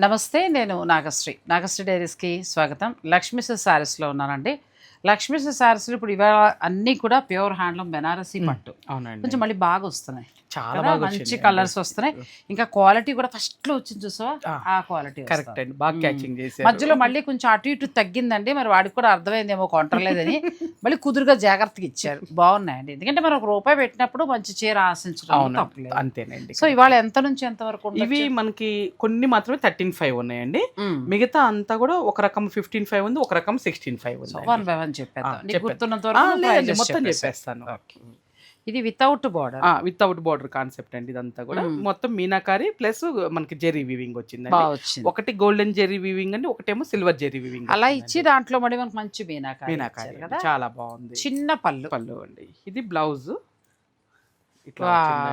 నమస్తే నేను నాగశ్రీ. నాగశ్రీ డైరీస్కి స్వాగతం. లక్ష్మీ శారీస్లో ఉన్నానండి. లక్ష్మీ శారీస్లో ఇప్పుడు ఇవాళ అన్నీ కూడా ప్యూర్ హ్యాండ్లూమ్ బెనారసీ పట్టు. అవునండి. కొంచెం మళ్ళీ బాగా వస్తున్నాయి. చాలా? బాగా మంచి. కలర్స్ వస్తున్నాయి. ఇంకా క్వాలిటీ కూడా ఫస్ట్లో వచ్చింది చూసావా? ఆ, క్వాలిటీ కరెక్ట్ అండి. బాగా క్యాచింగ్ చేశారు. మధ్యలో మళ్ళీ కొంచెం అటు ఇటు తగ్గిందండి. మరి వాడికి కూడా అర్థమైందేమో కొంటలేదని మళ్ళీ కుదురుగా జాగ్రత్తగా ఇచ్చారు. బాగున్నాయండి. ఎందుకంటే మనం ఒక రూపాయి పెట్టినప్పుడు మంచి చీర ఆశించడం తప్పలేదు. అంతేనండి. సో ఇవాళ ఎంత నుంచి ఎంత వరకు ఇవి మనకి కొన్ని మాత్రమే థర్టీన్ ఫైవ్ ఉన్నాయండి. మిగతా అంతా కూడా ఒక రకం ఫిఫ్టీన్ ఫైవ్ ఉంది ఒక రకం సిక్స్టీన్ ఫైవ్ ఉంది వన్ వరకు లేదండి, prices మొత్తం. చెప్పేస్తాను. ఓకే. ఇది without border without border concept అండి ఇదంతా కూడా. మొత్తం మీనాకారి ప్లస్ మనకి జెరీ వీవింగ్ వచ్చింది. ఒకటి గోల్డెన్ జెరీ వీవింగ్ అండి ఒకటేమో సిల్వర్ జెరీ వీవింగ్ అలా ఇచ్చి దాంట్లో మనకు మంచి మీనాకారి మీనాకారి చాలా బాగుంది. చిన్న పళ్ళు. పళ్ళు అండి. ఇది బ్లౌజ్.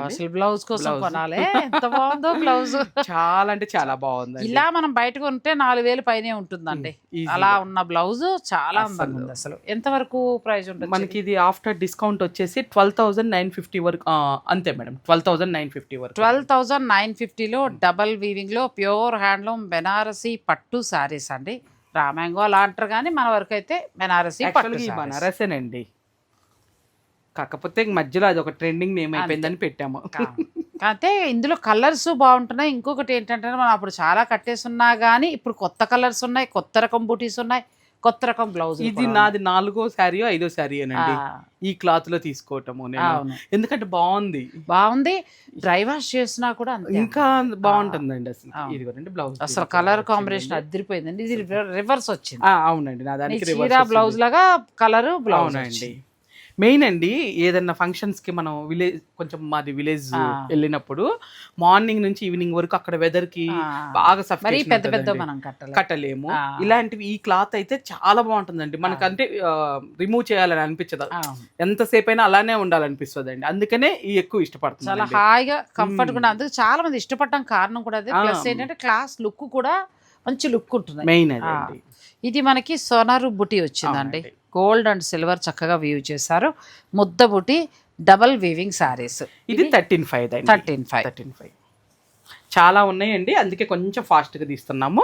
అసలు బ్లౌజ్ కోసం. కొనాలి? ఎంత బాగుందో బ్లౌజ్. చాలా అంటే చాలా బాగుంది ఇలా మనం బయటకు ఉంటే నాలుగు వేలు పైనే ఉంటుందండి. అలా ఉన్న బ్లౌజ్ చాలా అందంగా అసలు. ఉంది అసలు. ఎంత వరకు ప్రైస్ ఉంటుంది మనకి ఇది? ఆఫ్టర్ డిస్కౌంట్ వచ్చేసి ట్వెల్వ్ థౌసండ్ నైన్ ఫిఫ్టీ వరకు అంతే madam. Twelve thousand nine fifty వరకు. ట్వెల్వ్ థౌజండ్ నైన్ ఫిఫ్టీలో డబల్ వీవింగ్లో ప్యూర్ హ్యాండ్లూమ్ బెనారసీ పట్టు సారీస్ అండి. రామాంగో అలా అంటారు కానీ మన వరకు అయితే బెనారసీ పట్టు. బనారసేనండి. కాకపోతే మధ్యలో అది ఒక ట్రెండింగ్ నేమ్ అయిపోయిందని పెట్టాము. కాకపోతే ఇందులో కలర్స్ బాగుంటున్నాయి. ఇంకొకటి ఏంటంటే మనం అప్పుడు చాలా కట్టేసున్నా కానీ ఇప్పుడు కొత్త కలర్స్ ఉన్నాయి కొత్త రకం బూటీస్ ఉన్నాయి కొత్త రకం బ్లౌజ్ ఇది నాది నాలుగో శారీ ఐదో శారీ అనండి ఈ క్లాత్లో తీసుకోవటము నేను. అవును. ఎందుకంటే బాగుంది. బాగుంది. డ్రై వాష్ చేసినా కూడా ఇంకా బాగుంటుందండి అసలు. ఇది కూడా బ్లౌజ్ అసలు కలర్ కాంబినేషన్ అదిరిపోయిందండి. ఇది రివర్స్ వచ్చింది. అవునండి. నా దానికి బ్లౌజ్ లాగా కలర్ బ్లౌజ్ అవునండి. మెయిన్ అండి ఏదన్నా ఫంక్షన్స్కి మనం విలేజ్ కొంచెం మాది విలేజ్. వెళ్ళినప్పుడు మార్నింగ్ నుంచి ఈవినింగ్ వరకు అక్కడ వెదర్కి. బాగా పెద్ద పెద్ద. మనం కట్టలేము. ఇలాంటివి ఈ క్లాత్ అయితే చాలా బాగుంటుందండి. మనకంటే రిమూవ్ చేయాలని అనిపించదు. ఎంతసేపు అయినా అలానే ఉండాలనిపిస్తుంది అండి అందుకనే ఈ ఎక్కువ చాలా ఇష్టపడుతుంది హాయిగా కంఫర్ట్ కూడా. అందుకు చాలా మంది ఇష్టపడడం కారణం కూడా అదే. ప్లస్ ఏంటంటే క్లాస్ లుక్ కూడా మంచి లుక్ ఉంటుంది మెయిన్ ఇది మనకి సోనారు బుటీ వచ్చిందండి. గోల్డ్ అండ్ సిల్వర్ చక్కగా వీవ్ చేశారు. ముద్ద బుటీ డబల్ వీవింగ్ సారీస్ ఇది thirteen five thirteen five thirteen five చాలా ఉన్నాయండి. అందుకే కొంచెం fast గా తీస్తున్నాము.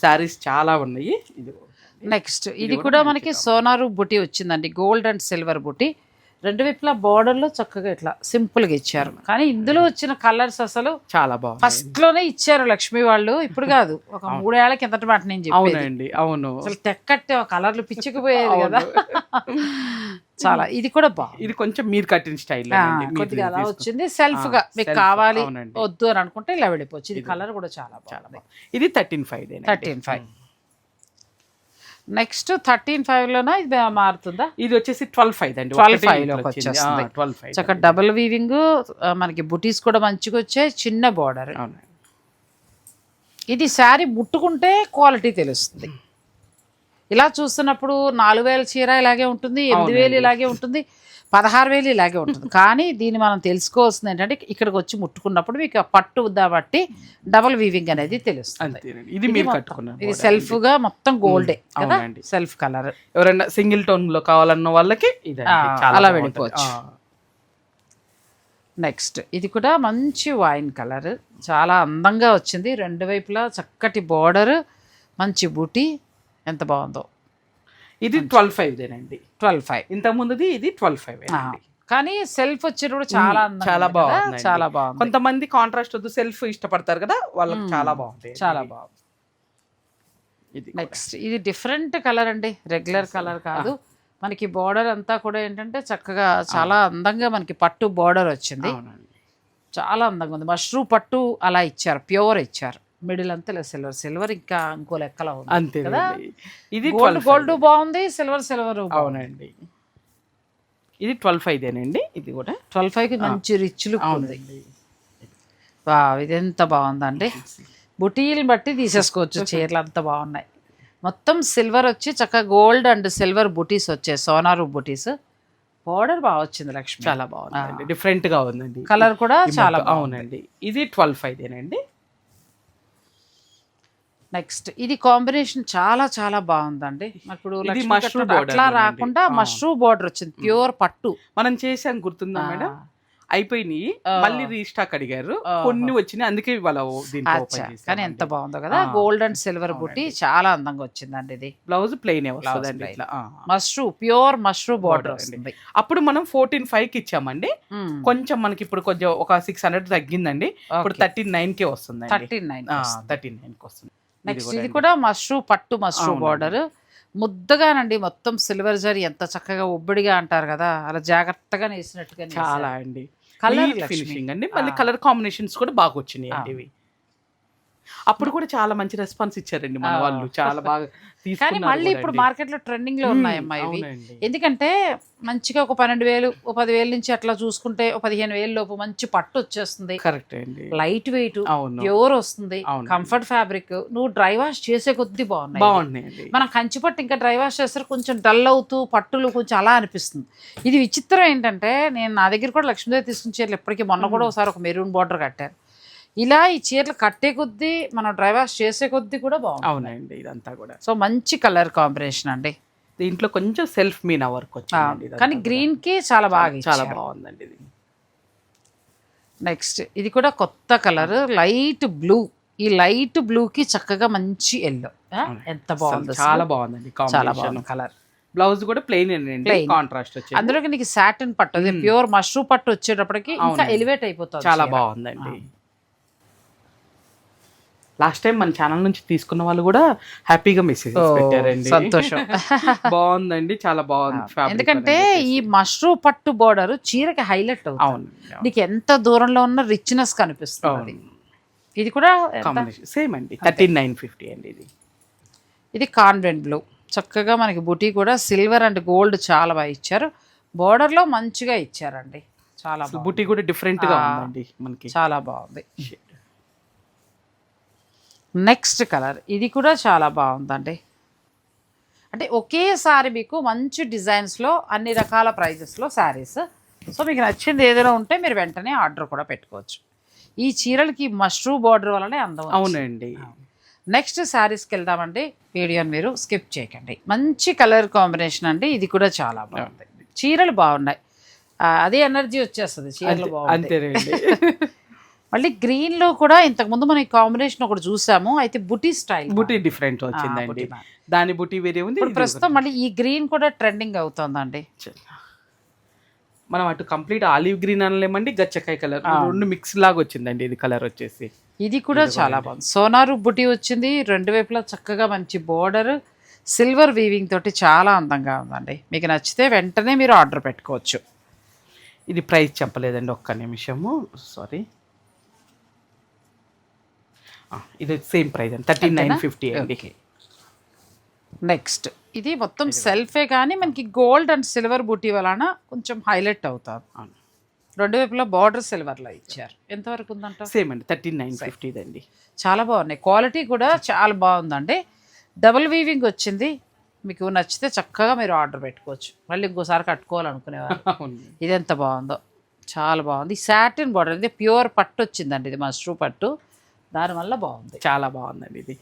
శారీస్ చాలా ఉన్నాయి. ఇది నెక్స్ట్ ఇది కూడా మనకి సోనారు బుటీ వచ్చిందండి. గోల్డ్ అండ్ సిల్వర్ బుటీ. రెండు వైపులా border లో చక్కగా ఇట్లా సింపుల్గా ఇచ్చారు. కానీ ఇందులో వచ్చిన కలర్స్ అసలు చాలా బాగుంది ఫస్ట్లోనే ఇచ్చారు లక్ష్మి వాళ్ళు. ఇప్పుడు కాదు ఒక మూడేళ్ళ కిందట మాట నేను చెప్పేది. అవునండి అవును. అసలు తెక్కట్టే కలర్లు పిచ్చుకుపోయేది కదా. చాలా ఇది కూడా బాగుంది ఇది కొంచెం మీరు కట్టిన స్టైల్ కొద్దిగా అలా వచ్చింది. సెల్ఫ్గా మీకు కావాలి. వద్దు అని అనుకుంటే ఇలా వెళ్ళిపోవచ్చు. ఇది కలర్ కూడా చాలా చాలా బాగుంది. ఇది thirteen five thirteen five next thirteen five లోనా ఇది మారుతుందా? ఇది వచ్చేసి ట్వెల్వ్ ఫైవ్ అండి. 12 five లోకి వచ్చేస్తుంది. ట్వెల్వ్ ఫైవ్ చక్కగా డబుల్ వీవింగ్ మనకి బుటీస్ కూడా మంచిగా వచ్చాయి చిన్న బార్డర్ ఇది శారీ ముట్టుకుంటే క్వాలిటీ తెలుస్తుంది. ఇలా చూస్తున్నప్పుడు నాలుగు వేల చీర ఇలాగే ఉంటుంది ఎనిమిది వేలు ఇలాగే ఉంటుంది. పదహారు వేలు ఇలాగే ఉంటుంది. కానీ దీన్ని మనం తెలుసుకోవాల్సింది ఏంటంటే ఇక్కడికి వచ్చి ముట్టుకున్నప్పుడు మీకు పట్టు కాబట్టి డబుల్ వీవింగ్ అనేది తెలుస్తుంది. ఇది మీరు ఇది సెల్ఫ్గా మొత్తం గోల్డే కదా. సెల్ఫ్ కలర్ ఎవరైనా సింగిల్ టోన్లో కావాలన్న వాళ్ళకి అలా వెళ్ళిపోవచ్చు. నెక్స్ట్ ఇది కూడా మంచి వైన్ కలర్ చాలా అందంగా వచ్చింది. రెండు వైపులా చక్కటి బార్డర్ మంచి బూటీ. ఎంత బాగుందో. ఇది ట్వెల్వ్ ఫైవ్ దేనండి ట్వెల్వ్ ఫైవ్. ఇంత ముందుది ఇది ట్వెల్వ్ ఫైవ్ కానీ సెల్ఫ్ చాలా అందంగా చాలా కదా? బాగుందండి. చాలా బాగుంది. కొంతమంది కాంట్రాస్ట్ వద్దు సెల్ఫ్ ఇష్టపడతారు కదా వాళ్ళకి చాలా బాగుంటాయి. చాలా బాగుంది. ఇది నెక్స్ట్ ఇది డిఫరెంట్ కలర్ అండి. రెగ్యులర్ కలర్ కాదు. మనకి బార్డర్ అంతా కూడా ఏంటంటే చక్కగా చాలా అందంగా మనకి పట్టు బార్డర్ వచ్చింది. చాలా అందంగా ఉంది. మష్రూ పట్టు అలా ఇచ్చారు ప్యూర్ ఇచ్చారు. మిడిల్ అంతా సిల్వర్ సిల్వర్ ఇంకా ఇంకో లెక్కలో ఉంది అంతే కదా? ఇది గోల్డ్ 12 గోల్డ్ బాగుంది సిల్వర్ సిల్వర్ అవునండి. ఇది ట్వెల్వ్ ఫైవ్ దేనండి? ఇది కూడా? ట్వెల్వ్ ఫైవ్కి మంచి రిచ్ లుక్ ఉంది. వావ్ ఇది ఎంత బాగుందండి. బుటీలు బట్టి తీసేసుకోవచ్చు చీరలు అంత బాగున్నాయి. మొత్తం సిల్వర్ వచ్చి చక్కగా గోల్డ్ అండ్ సిల్వర్ బుటీస్ వచ్చాయి సోనారు బుటీస్. బార్డర్ బాగా వచ్చింది లక్ష్మి. చాలా బాగుందండి. డిఫరెంట్గా ఉందండి. కలర్ కూడా చాలా అవునండి. ఇది ట్వెల్వ్ ఫైవ్ దేనండి? నెక్స్ట్ ఇది కాంబినేషన్ చాలా చాలా బాగుందండి ఇప్పుడు అట్లా. రాకుండా ఆ. మష్రూ బార్డర్ వచ్చింది ప్యూర్ పట్టు మనం చేసాం గుర్తుందా మేడం అయిపోయినాయి మళ్ళీ రీస్టాక్ అడిగారు. కొన్ని వచ్చినాయి అందుకే ఇవాళ కానీ ఎంత. బాగుందో కదా. గోల్డ్ అండ్ సిల్వర్ బుట్టి చాలా అందంగా వచ్చిందండి ఇది బ్లౌజ్ ప్లెయిన్ వస్తుందండి plain. ఇట్లా ఆ. Mashru pure mashru border. వస్తుంది అప్పుడు మనం ఫోర్టీన్ ఫైవ్కి ఇచ్చామండి. కొంచెం మనకి ఇప్పుడు కొంచెం ఒక సిక్స్ హండ్రెడ్ తగ్గిందండి ఇప్పుడు. థర్టీ నైన్ కే వస్తుంది థర్టీ నైన్ థర్టీ నైన్కి వస్తుంది నెక్స్ట్ ఇది. కూడా మష్రూ పట్టు మష్రూ అవునండి. బార్డర్ ముద్దగానండి మొత్తం సిల్వర్ జరీ ఎంత చక్కగా ఉబ్బడిగా అంటారు కదా అలా జాగ్రత్తగా నేసినట్టుగా చాలా అండి కలర్ ఫినిషింగ్ అండి మళ్ళీ. కలర్ కాంబినేషన్స్ కూడా బాగా వచ్చినాయి అండి. ఇవి అప్పుడు కూడా చాలా మంచి రెస్పాన్స్ ఇచ్చారండి మన. వాళ్ళు. చాలా బాగా కానీ మళ్ళీ ఇప్పుడు అండి. మార్కెట్లో ట్రెండింగ్లో మ్మ్, ఉన్నాయమ్మా ఇవి. ఎందుకంటే మంచిగా ఒక పన్నెండు వేలు ఒక పదివేల నుంచి అట్లా చూసుకుంటే ఒక పదిహేను వేలు లోపు మంచి పట్టు వచ్చేస్తుంది. కరెక్ట్ అండి. లైట్ వెయిట్ ప్యూర్ వస్తుంది. కంఫర్ట్ ఫ్యాబ్రిక్ నువ్వు డ్రై వాష్ చేసే కొద్దీ బాగున్నాయి. బాగున్నాయండి. మనం కంచి పట్టు ఇంకా డ్రై వాష్ చేస్తారు కొంచెం డల్ అవుతూ పట్టులు కొంచెం అలా అనిపిస్తుంది. ఇది విచిత్రం ఏంటంటే నేను నా దగ్గర కూడా లక్ష్మీదేవి తీసుకున్న చీరలు ఎప్పటికీ మొన్న కూడా ఒకసారి ఒక మెరూన్ బార్డర్ కట్టాను. ఇలా ఈ చీరలు కట్టే కొద్దీ మనం డ్రై వాష్ చేసే కొద్దీ కూడా బాగుంది అవునండి ఇదంతా కూడా. సో మంచి కలర్ కాంబినేషన్ అండి. దీంట్లో కొంచెం సెల్ఫ్ మీనా వర్క్ ఇదంతా కానీ. గ్రీన్కి చాలా బాగా చాలా బాగుందండి ఇది. నెక్స్ట్ ఇది కూడా కొత్త కలర్ లైట్ బ్లూ. ఈ లైట్ బ్లూ కి చక్కగా మంచి ఎల్లో. ఎంత బాగుంది చాలా బాగుందండి చాలా బాగుంది కలర్. బ్లౌజ్ కూడా ప్లెయిన్ అండి. కాంట్రాస్ట్ వచ్చి అందులోకి నీకు సాటిన్ పట్టు ప్యూర్ మష్రూమ్ పట్టు వచ్చేటప్పటికి ఇంకా. ఎలివేట్ అయిపోతుంది చాలా. బాగుందండి. లాస్ట్ టైం మన ఛానల్ నుంచి తీసుకున్న వాళ్ళు కూడా హ్యాపీగా మెసేజ్ పెట్టారండి. సంతోషం. బాగుందండి చాలా బాగుంది ఎందుకంటే. ఈ మష్రూమ్ పట్టు బోర్డర్ చీరకి హైలైట్ అవుతుంది. అవును నీకు ఎంత దూరంలో ఉన్న రిచ్నెస్ కనిపిస్తుంది. ఇది కూడా సేమ్ అండి. థర్టీన్ నైన్ ఫిఫ్టీ అండి ఇది. ఇది కాన్వెంట్ బ్లూ. చక్కగా మనకి బుటీ కూడా సిల్వర్ అండ్ గోల్డ్ చాలా బాగా ఇచ్చారు. Border లో మంచిగా ఇచ్చారండి. చాలా. బుట్టి కూడా డిఫరెంట్గా ఆ. ఉందండి మనకి. చాలా బాగుంది. Next colour. ఇది కూడా చాలా బాగుందండి. అంటే ఒకేసారి మీకు మంచి డిజైన్స్లో అన్ని రకాల ప్రైజెస్లో శారీస్ సో మీకు నచ్చింది ఏదైనా ఉంటే మీరు వెంటనే ఆర్డర్ కూడా పెట్టుకోవచ్చు. ఈ చీరలకి మష్రూ బార్డర్ వల్లనే అందం. అవునండి. నెక్స్ట్ శారీస్కి వెళ్దామండి. వీడియోని మీరు స్కిప్ చేయకండి. మంచి కలర్ కాంబినేషన్ అండి. ఇది కూడా చాలా బాగుంది. చీరలు బాగున్నాయి. అదే ఎనర్జీ వచ్చేస్తుంది. చీరలు అంతేనండి. మళ్ళీ గ్రీన్లో కూడా ఇంతకు ముందు మనం కాంబినేషన్ ఒకటి చూసాము అయితే బుటీ స్టైల్ బుట్టి డిఫరెంట్ వచ్చిందండి. దాని బుట్టి వేరే ఉంది ఇప్పుడు ప్రస్తుతం మళ్ళీ ఈ గ్రీన్ కూడా ట్రెండింగ్ అవుతుందండి. మనం అటు కంప్లీట్ ఆలివ్ గ్రీన్ అనలేమండి గచ్చకాయ కలర్ రెండు మిక్స్ లాగా వచ్చిందండి ఇది కలర్ వచ్చేసి. ఇది కూడా చాలా బాగుంది. సోనారు బుటీ వచ్చింది రెండు వైపులా చక్కగా మంచి బోర్డర్ సిల్వర్ వీవింగ్ తోటి చాలా అందంగా ఉందండి. మీకు నచ్చితే వెంటనే మీరు ఆర్డర్ పెట్టుకోవచ్చు. ఇది ప్రైస్ చెప్పలేదండి ఒక్క నిమిషము. సారీ ఇది సేమ్ ప్రైస్ అండి. థర్టీ నైన్ ఫిఫ్టీ అండి నెక్స్ట్ ఇది మొత్తం సెల్ఫే కానీ మనకి గోల్డ్ అండ్ సిల్వర్ బుటీ వలన కొంచెం హైలైట్ అవుతారు. రెండు వైపులా బార్డర్ సిల్వర్లో ఇచ్చారు. ఎంతవరకు ఉందంట సేమ్ అండి. థర్టీ నైన్ ఫిఫ్టీ అండి చాలా బాగున్నాయి. క్వాలిటీ కూడా చాలా బాగుందండి. డబుల్ వీవింగ్ వచ్చింది. మీకు నచ్చితే చక్కగా మీరు ఆర్డర్ పెట్టుకోవచ్చు. మళ్ళీ ఇంకోసారి కట్టుకోవాలనుకునేవారు. ఇది ఎంత బాగుందో. చాలా బాగుంది. సాటిన్ బార్డర్ ఇది ప్యూర్ పట్టు వచ్చిందండి. ఇది మష్రూ పట్టు. దానివల్ల బాగుంది. చాలా బాగుందండి ఇది.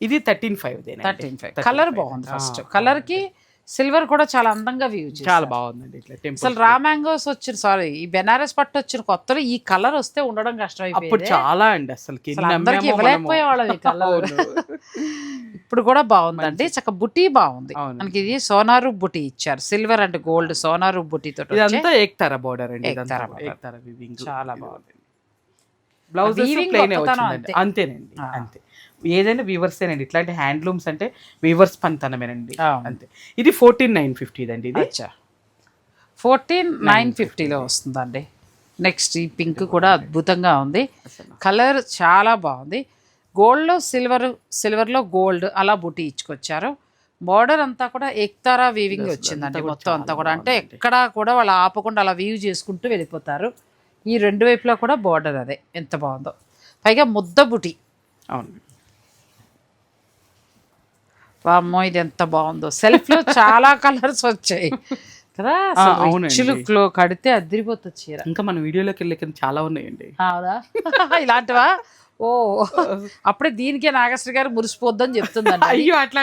ఇది thirteen five thirteen five. Colour బాగుంది ఫస్ట్. కలర్కి సిల్వర్ కూడా చాలా అందంగా వ్యూ చాలా బాగుందండి ఇట్లా అసలు రా మ్యాంగోస్ వచ్చిన సారీ ఈ బెనారస్ పట్టు వచ్చిన కొత్తలో ఈ కలర్ వస్తే ఉండడం కష్టం అప్పుడు చాలా అండి అసలు అందరికీ ఇవ్వలేకపోయేవాళ్ళం ఈ కలర్. ఇప్పుడు కూడా బాగుందండి. చక్క బుటీ బాగుంది. మనకి ఇది సోనారు బుటీ ఇచ్చారు. సిల్వర్ అండ్ గోల్డ్ సోనారు బుటీ తోటి ఇదంతా ఏక్తారా బోర్డర్ అండి. చాలా బాగుంది. బ్లౌజ్ ప్లెయిన్ వచ్చిందండి. అంతే. అంతేనండి. అంతే. ఏదైనా వీవర్సేనండి ఇట్లాంటి హ్యాండ్లూమ్స్ అంటే వీవర్స్ పనితనమేనండి. అంతే. ఇది ఫోర్టీన్ నైన్ ఫిఫ్టీ అండి ఇది. అచ్చా. ఫోర్టీన్ నైన్ ఫిఫ్టీలో వస్తుందండి. నెక్స్ట్ ఈ పింక్ కూడా అద్భుతంగా ఉంది. కలర్ చాలా బాగుంది. గోల్డ్లో సిల్వర్ సిల్వర్లో గోల్డ్ అలా బుటీ ఇచ్చుకొచ్చారు. బార్డర్ అంతా కూడా ఎక్తారా వీవింగ్ వచ్చిందండి మొత్తం అంతా కూడా. అంటే ఎక్కడా కూడా వాళ్ళు ఆపకుండా అలా వీవ్ చేసుకుంటూ వెళ్ళిపోతారు. ఈ రెండు వైపులా కూడా బార్డర్ అదే. ఎంత బాగుందో. పైగా ముద్ద బుటీ. అవును. వామ్మో ఇది ఎంత బాగుందో. సెల్ఫ్లో చాలా కలర్స్ వచ్చాయి. కదా ఆ, అవునండి. లుక్లో కడితే అదిరిపోతుంది చీర. ఇంకా మన వీడియోలోకి వెళ్ళే చాలా ఉన్నాయండి. అవునా? ఇలాంటివా? ఓ. అప్పుడే దీనికే నాగేశ్వర గారు మురిసిపోద్దని చెప్తుందండి. అయ్యో అట్లా.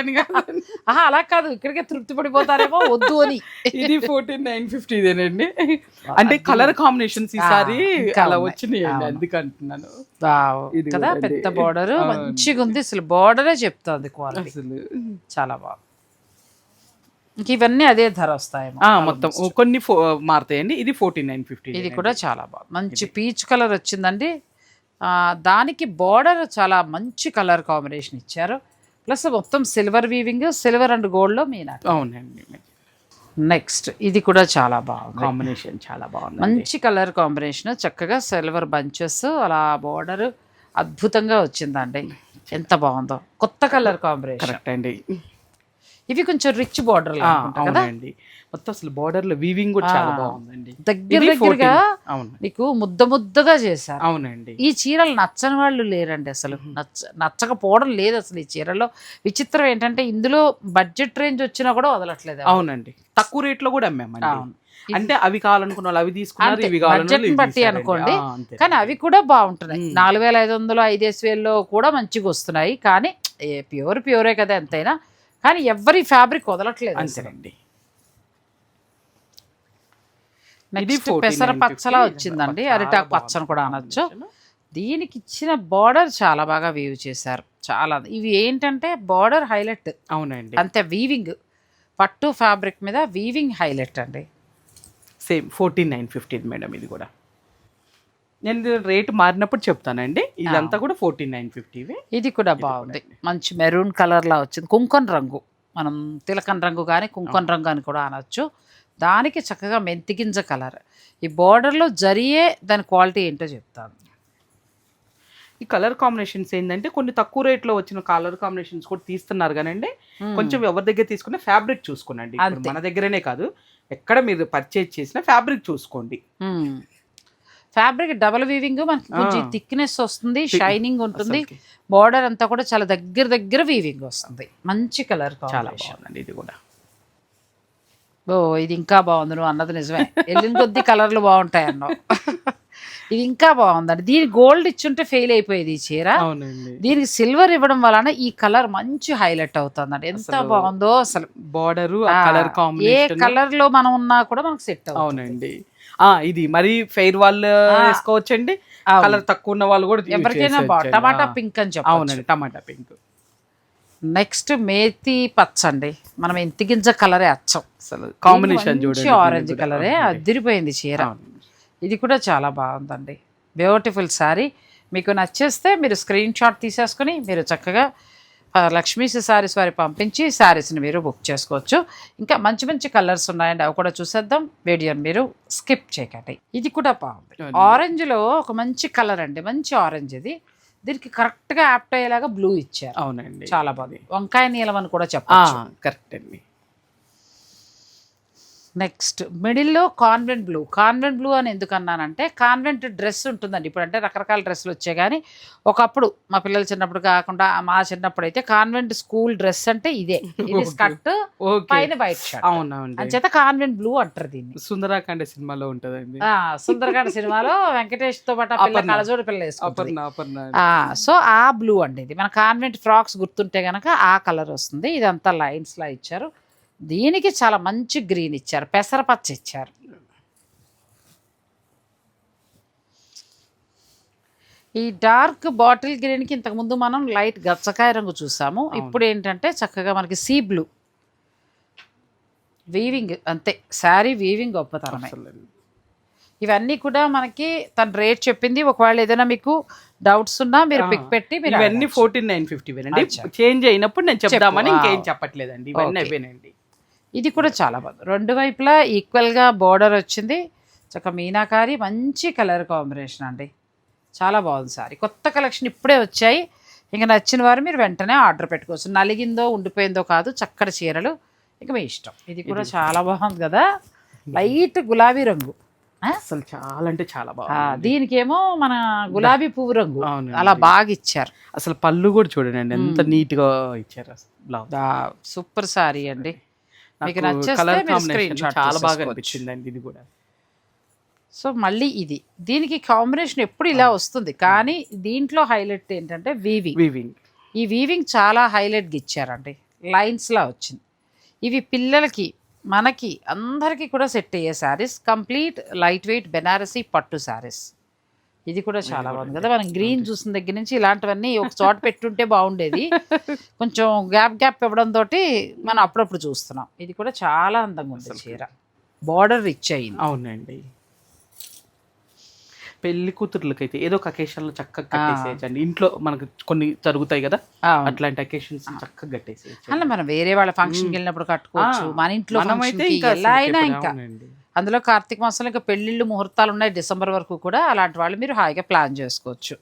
ఆహా అలా కాదు. ఇక్కడికే తృప్తి పడిపోతారేమో వద్దు అని. ఇది ఫోర్టీన్ నైన్ ఫిఫ్టీ ఇదేనండి. అంటే కలర్ కాంబినేషన్స్ ఈసారి అలా. వచ్చినాయండి అందుకు అంటున్నాను వావ్. ఇది కదా పెద్ద. బోర్డర్. మంచిగా ఉంది. అసలు బోర్డరే చెప్తుంది క్వాలిటీ. చాలా బాగుంది. ఇంక ఇవన్నీ అదే ధర వస్తాయేమో. ఆ, మొత్తం. కొన్ని మారుతాయండి. ఇది ఫోర్టీన్ నైన్ ఫిఫ్టీ ఇది కూడా చాలా బాగుంది. మంచి పీచ్ కలర్ వచ్చిందండి. దానికి బార్డర్ చాలా మంచి కలర్ కాంబినేషన్ ఇచ్చారు. ప్లస్ మొత్తం సిల్వర్ వీవింగ్ సిల్వర్ అండ్ గోల్డ్లో మీనా అవునండి. నెక్స్ట్ ఇది కూడా చాలా బాగుంది. కాంబినేషన్ చాలా బాగుంది మంచి కలర్ కాంబినేషన్ చక్కగా సిల్వర్ బంచెస్ అలా బార్డర్ అద్భుతంగా వచ్చిందండి. ఎంత బాగుందో. కొత్త కలర్ కాంబినేషన్. కరెక్ట్ అండి. ఇవి కొంచెం రిచ్ బార్డర్ అవునండి. మొత్తం అసలు బార్డర్లో వీవింగ్ కూడా చాలా బాగుందండి. దగ్గర దగ్గరగా 14. అవును. నీకు ముద్ద ముద్దగా చేశారు. అవునండి. ఈ చీరలు నచ్చని వాళ్ళు లేరండి అసలు. నచ్చ నచ్చకపోవడం లేదు అసలు ఈ చీరలో విచిత్రం ఏంటంటే ఇందులో బడ్జెట్ రేంజ్ వచ్చినా కూడా వదలట్లేదు అవునండి. తక్కువ రేట్లో కూడా అమ్మామండి. అవును. అంటే అవి కావాలనుకున్న వాళ్ళు అవి తీసుకున్నారు ఇవి ఇవి బట్టి. అనుకోండి. కానీ అవి కూడా బాగుంటున్నాయి. నాలుగు వేల ఐదు వందలు ఐదేసి వేలలో కూడా మంచిగా వస్తున్నాయి. కానీ ప్యూర్ ప్యూరే కదా ఎంతైనా. కానీ ఎవరి ఫ్యాబ్రిక్ వదలట్లేదు అసలు. అంతేనండి 14, పెసర 950 పచ్చలా వచ్చిందండి. అరిటాకు పచ్చని కూడా అనొచ్చు. దీనికి ఇచ్చిన బార్డర్ చాలా బాగా వీవ్ చేశారు. చాలా ఇవి ఏంటంటే బార్డర్ హైలైట్. అవునండి. అంతే వీవింగ్ పట్టు ఫ్యాబ్రిక్ మీద వీవింగ్ హైలైట్ అండి. Same fourteen nine fifteen madam ఇది కూడా. నేను రేట్ మారినప్పుడు చెప్తానండి. ఇదంతా కూడా ఫోర్టీన్ నైన్ ఫిఫ్టీవే. ఇది కూడా బాగుంది. మంచి మెరూన్ కలర్లా వచ్చింది. కుంకన్ రంగు. మనం తిలకన్ రంగు కానీ కుంకన్ రంగు అని కూడా అనొచ్చు. దానికి చక్కగా మెంతిగింజ కలర్. ఈ బార్డర్లో జరిగే దాని క్వాలిటీ ఏంటో చెప్తాను. ఈ కలర్ కాంబినేషన్స్ ఏంటంటే కొన్ని తక్కువ రేట్లో వచ్చిన కలర్ కాంబినేషన్స్ కూడా తీస్తున్నారు కానండి. కొంచెం ఎవరి దగ్గర తీసుకున్న ఫ్యాబ్రిక్ చూసుకోనండి. మన దగ్గరనే కాదు. ఎక్కడ మీరు పర్చేజ్ చేసిన ఫ్యాబ్రిక్ చూసుకోండి. ఫ్యాబ్రిక్ డబల్ వీవింగ్ మనకి కొంచెం. థిక్నెస్ వస్తుంది షైనింగ్ ఉంటుంది. బార్డర్ అంతా కూడా చాలా దగ్గర దగ్గర వీవింగ్ వస్తుంది. మంచి కలర్ చాలా బాగుందండి ఇది కూడా. ఓ ఇది ఇంకా బాగుంది నువ్వు అన్నది నిజమే. వెళ్ళిన కొద్ది కలర్లు బాగుంటాయి అన్నావు. ఇది ఇంకా బాగుందండి. దీని గోల్డ్ ఇచ్చుంటే ఫెయిల్ అయిపోయేది ఈ చీర. దీనికి సిల్వర్ ఇవ్వడం వలన ఈ కలర్ మంచి హైలైట్ అవుతుందండి. ఎంత బాగుందో అసలు. బార్డర్ కలర్ ఏ కలర్లో మనం ఉన్నా కూడా మనకు సెట్ అవుతుంది. అవునండి. ఇది మరి ఫెయిర్ వాళ్ళు వేసుకోవచ్చండి. కలర్ తక్కువ ఉన్న వాళ్ళు కూడా ఎవరికైనా. టమాటా. పింక్ అని చెప్పచ్చు. అవునండి టమాటా పింక్. నెక్స్ట్ మేతి పచ్చ అండి మనం ఇంతిగింజ కలరే అచ్చం. అసలు కాంబినేషన్ చూడండి ఆరెంజ్. కలరే అదిరిపోయింది చీర. ఇది కూడా చాలా బాగుందండి. బ్యూటిఫుల్ శారీ మీకు నచ్చేస్తే మీరు స్క్రీన్ షాట్ తీసేసుకుని మీరు చక్కగా ఆ, లక్ష్మీస్ శారీస్ వారి పంపించి శారీస్ని మీరు బుక్ చేసుకోవచ్చు. ఇంకా మంచి మంచి కలర్స్ ఉన్నాయండి. అవి కూడా చూసేద్దాం. వీడియోని మీరు స్కిప్ చేయకండి. ఇది కూడా బాగుంది. ఆరెంజ్లో ఒక మంచి కలర్ అండి. మంచి ఆరెంజ్ ఇది. దీనికి కరెక్ట్గా యాప్ట్ అయ్యేలాగా బ్లూ ఇచ్చారు. అవునండి. చాలా బాగుంది. వంకాయ నీలం అని కూడా చెప్పచ్చు. కరెక్ట్ అండి నెక్స్ట్ మిడిల్లో కాన్వెంట్ బ్లూ. కాన్వెంట్ బ్లూ అని ఎందుకు అన్నానంటే కాన్వెంట్ డ్రెస్ ఉంటుందండి. ఇప్పుడు అంటే రకరకాల డ్రెస్సులు వచ్చాయి కానీ ఒకప్పుడు మా పిల్లలు చిన్నప్పుడు కాకుండా మా చిన్నప్పుడు అయితే కాన్వెంట్ స్కూల్ డ్రెస్ అంటే ఇదే. ఇది స్కర్ట్ పైన వైట్ షర్ట్. అవునండి అంచేత కాన్వెంట్ బ్లూ అంటారు దీన్ని. సుందరాకాండ సినిమాలో ఉంటదండి. సుందరకాండ సినిమాలో వెంకటేష్తో పాటు పిల్ల. కలజోడు పిల్ల వేసుకుంటుంది. సో ఆ బ్లూ అండి ఇది. మన కాన్వెంట్ ఫ్రాక్స్ గుర్తుంటే గనక ఆ కలర్ వస్తుంది. ఇదంతా లైన్స్ లా ఇచ్చారు. దీనికి చాలా మంచి గ్రీన్ ఇచ్చారు పెసరపచ్చ ఇచ్చారు. ఈ డార్క్ బాటిల్ గ్రీన్కి ఇంతకుముందు మనం లైట్ గచ్చకాయ రంగు చూసాము. ఇప్పుడు ఏంటంటే చక్కగా మనకి సీ బ్లూ. వీవింగ్ అంతే. శారీ వీవింగ్ గొప్పతనమే. ఇవన్నీ కూడా మనకి తన రేట్ చెప్పింది. ఒకవేళ ఏదైనా మీకు డౌట్స్ ఉన్నా మీరు పిక్ పెట్టి మీరు ఇవన్నీ. Fourteen nine fifty. చేంజ్ అయినప్పుడు నేను చెప్దామని చెప్పు. ఇంకేం. చెప్పట్లేదండి. ఇవన్నీ ఓకే. ఇది కూడా చాలా బాగుంది. రెండు వైపులా ఈక్వల్గా బార్డర్ వచ్చింది. చక్క మీనాకారి మంచి కలర్ కాంబినేషన్ అండి. చాలా బాగుంది సారీ కొత్త కలెక్షన్ ఇప్పుడే వచ్చాయి. ఇంకా నచ్చిన వారు మీరు వెంటనే ఆర్డర్ పెట్టుకోవచ్చు. నలిగిందో ఉండిపోయిందో కాదు చక్కటి చీరలు. ఇక మీ ఇష్టం. ఇది కూడా చాలా బాగుంది కదా. లైట్ గులాబీ రంగు? అసలు చాలా అంటే చాలా ఆ, బాగుంది దీనికేమో మన గులాబీ పువ్వు రంగు. అలా బాగా ఇచ్చారు. అసలు పళ్ళు కూడా చూడండి ఎంత నీట్గా ఇచ్చారు సూపర్ సారీ అండి. మీకు కలర్ కాంబినేషన్ చాలా బాగా. అనిపించిందండి ఇది కూడా. సో మళ్ళీ ఇది. దీనికి కాంబినేషన్ ఎప్పుడు ఇలా వస్తుంది. కానీ దీంట్లో హైలైట్ ఏంటంటే వీవింగ్ వీవింగ్ ఈ వీవింగ్ చాలా హైలైట్గా ఇచ్చారండి. లైన్స్లా వచ్చింది. ఇవి పిల్లలకి మనకి అందరికీ కూడా సెట్ అయ్యే saris complete light weight Banarasi పట్టు శారీస్ ఇది కూడా చాలా బాగుంది కదా మనం గ్రీన్ చూసిన దగ్గర నుంచి ఇలాంటివన్నీ ఒక చోట పెట్టుంటే బాగుండేది. కొంచెం గ్యాప్ గ్యాప్ ఇవ్వడం తోటి మనం అప్పుడప్పుడు చూస్తున్నాం. ఇది కూడా చాలా అందంగా ఉంది చీర. బార్డర్ రిచ్ అయింది. అవునండి. పెళ్ళి కూతుర్లకైతే ఏదో ఒక అకేషన్లో చక్కగా కట్టేసేయచ్చు అండి ఇంట్లో మనకు కొన్ని జరుగుతాయి కదా. అట్లాంటి అకేషన్స్ చక్కగా కట్టేసేయచ్చు అలా మనం వేరే వాళ్ళ ఫంక్షన్కి వెళ్ళినప్పుడు కట్టుకోవచ్చు. మన ఇంట్లో ఎలా అయినా ఇంకా. అందులో కార్తీక మాసంలో ఇంకా పెళ్ళిళ్ళు ముహూర్తాలు ఉన్నాయి డిసెంబర్ వరకు కూడా. అలాంటి వాళ్ళు మీరు హాయిగా ప్లాన్ చేసుకోవచ్చు.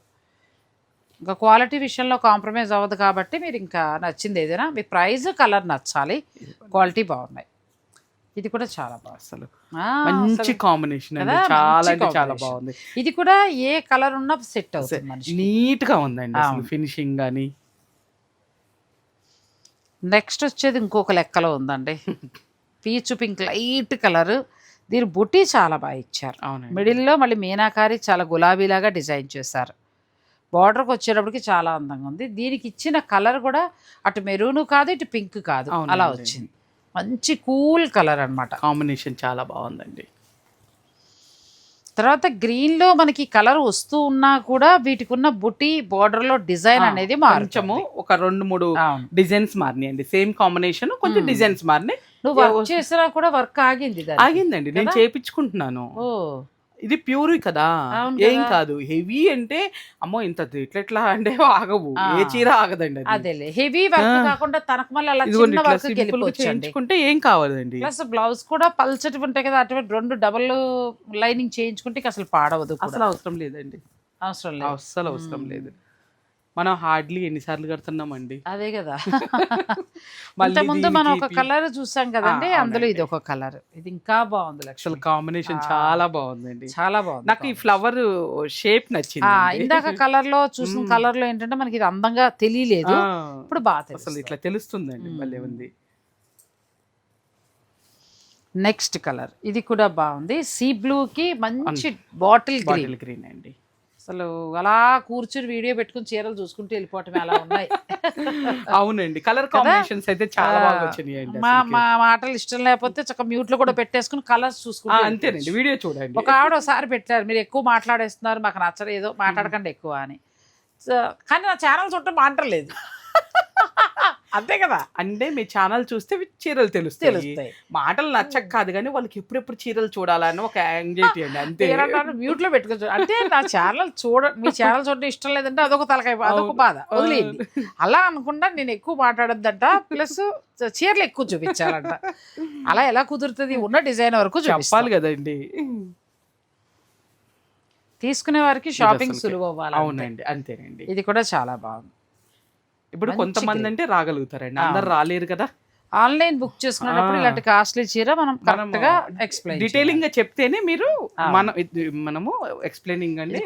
ఇంకా క్వాలిటీ విషయంలో కాంప్రమైజ్ అవ్వదు కాబట్టి మీరు ఇంకా నచ్చింది ఏదైనా మీ ప్రైస్ కలర్ నచ్చాలి. క్వాలిటీ బాగున్నాయి. ఇది కూడా చాలా బాగుంది. అసలు మంచి కాంబినేషన్ చాలా అంటే చాలా. బాగుంది. ఇది కూడా ఏ కలర్ ఉన్నా సెట్ అవుతుంది నీట్గా ఉందండి అసలు. ఫినిషింగ్ గానీ. నెక్స్ట్ వచ్చేది ఇంకొక లెక్కలో ఉందండి. పీచు పింక్ లైట్ కలర్. దీని బుట్టి చాలా బాగా ఇచ్చారు. మిడిల్లో మళ్ళీ మీనాకారి చాలా గులాబీలాగా డిజైన్ చేశారు. బార్డర్కి వచ్చేటప్పటికి చాలా అందంగా ఉంది. దీనికి ఇచ్చిన కలర్ కూడా అటు మెరూన్ కాదు ఇటు పింక్ కాదు. అలా వచ్చింది. మంచి కూల్ కలర్ అన్నమాట. కాంబినేషన్ చాలా బాగుందండి. తర్వాత గ్రీన్లో మనకి కలర్ వస్తూ ఉన్నా కూడా వీటికి ఉన్న బుట్టి బార్డర్లో డిజైన్ అనేది మారుచము ఒక రెండు మూడు డిజైన్స్ మారినాయి అండి సేమ్ కాంబినేషన్ కొంచెం. డిజైన్స్ మారినాయి. నువ్వు వర్క్ చేసినా కూడా వర్క్ ఆగింది. ఆగిందండి నేను? చేపించుకుంటున్నాను ఓ ఇది ప్యూర్ కదా ఏం కదా. హెవీ అంటే అమ్మో ఇంత ఇట్లా అంటే ఆగవు. ఏ చీర ఆగదండి అది. అదేలే హెవీ వర్క్. కాకుండా తనకు మళ్ళీ అలా చిన్న వర్క్ చేయించుకుంటే ఏం కావాలండి ప్లస్ బ్లౌజ్ కూడా పల్చటి ఉంటాయి కదా అటువంటి రెండు డబల్ లైనింగ్ చేయించుకుంటే అసలు పాడవదు. అసలు అవసరం లేదండి అవసరం లేదు అస్సలు అవసరం లేదు మనం హార్డ్లీ ఎన్నిసార్లు కడుతున్నామండి. అదే కదా. మళ్ళీ ముందు మనం ఒక కలర్ చూసాం కదండి అందులో ఇది. ఒక కలర్. ఇది ఇంకా బాగుంది అసలు కాంబినేషన్. చాలా బాగుందండి. చాలా బాగుంది నాకు ఈ ఫ్లవర్ షేప్ నచ్చింది ఇందాక కలర్లో చూసిన. కలర్లో ఏంటంటే మనకి ఇది అందంగా తెలియలేదు. ఇప్పుడు బాగా అసలు. ఇట్లా తెలుస్తుందండి. భలే ఉంది. Next colour. ఇది కూడా బాగుంది. సీ బ్లూ కి మంచి బాటిల్ గ్రీన్. బాటిల్ గ్రీన్ అండి. అసలు అలా కూర్చుని వీడియో పెట్టుకుని చీరలు చూసుకుంటూ వెళ్ళిపోవటం అలా ఉన్నాయి. అవునండి. కలర్ కాంబినేషన్స్ అయితే చాలా బాగా వచ్చినాయండి మా. మా మాటలు ఇష్టం లేకపోతే చక్క మ్యూట్లో కూడా పెట్టేసుకుని కలర్స్ చూసుకుంటూ అంతేనండి. వీడియో చూడండి. ఒక ఆవిడ ఒకసారి పెట్టారు మీరు ఎక్కువ మాట్లాడేస్తున్నారు మాకు నచ్చలేదు మాట్లాడకండి ఎక్కువ అని. సో, కానీ నా ఛానల్ చుట్టూ మాట్లాడలేదు. అంతే కదా? అంటే మీ ఛానల్ చూస్తే చీరలు తెలుస్తాయి. తెలుస్తాయి. మాటలు నచ్చక కాదు కానీ వాళ్ళకి ఎప్పుడెప్పుడు చీరలు చూడాలని ఒక యాంగ్జైటీ అండి అంతే. మ్యూట్లో పెట్టుకోవచ్చు. అంటే నా ఛానల్ చూడ మీ ఛానల్ చూడడం ఇష్టం లేదంటే అదొక తలకాయ అదొక. బాధ వదిలేయండి. అలా అనుకుండా నేను ఎక్కువ మాట్లాడొద్దంట ప్లస్ చీరలు ఎక్కువ చూపించాలంట. అలా ఎలా కుదురుతుంది? ఉన్న డిజైన్ వరకు చెప్పాలి కదండి. తీసుకునే వారికి షాపింగ్. సులువు అవ్వాలి. అవునండి అంతేనండి. ఇది కూడా చాలా బాగుంది. ఇప్పుడు కొంతమంది. అంటే రాగలుగుతారండి అందరు. రాలేరు కదా ఆన్లైన్ బుక్ చేసుకునేటప్పుడు ఆ. ఇలాంటి కాస్ట్లీ చీర మనం కరెక్ట్గా ఎక్స్ప్లెయిన్ డీటెయిలింగ్గా చెప్తేనే మీరు. మనం మనము ఎక్స్ప్లెయినింగ్ అండి